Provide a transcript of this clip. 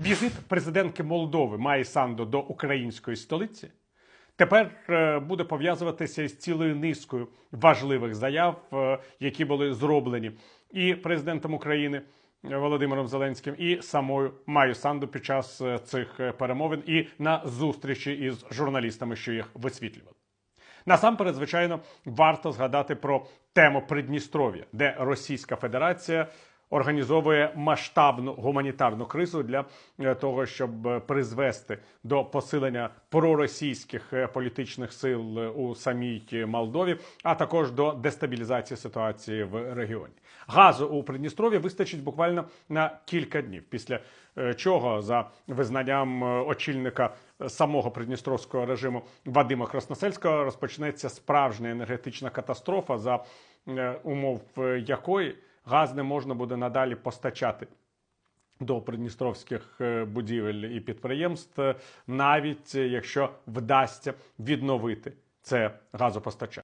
Візит президентки Молдови Маї Санду до української столиці тепер е, буде пов'язуватися із цілою низкою важливих заяв, е, які були зроблені і президентом України е, Володимиром Зеленським, і самою Маю Санду під час цих перемовин і на зустрічі із журналістами, що їх висвітлювали. Насамперед, звичайно, варто згадати про тему Придністров'я, де Російська Федерація організовує масштабну гуманітарну кризу для е, того, щоб е, призвести до посилення проросійських е, політичних сил у самій Молдові, а також до дестабілізації ситуації в регіоні. Газу у Придністров'ї вистачить буквально на кілька днів, після чого, за визнанням очільника самого придністровського режиму Вадима Красносельського, розпочнеться справжня енергетична катастрофа, за умов якої газ не можна буде надалі постачати. До придністровських е, будівель і підприємств, навіть якщо вдасться відновити це газопостачання.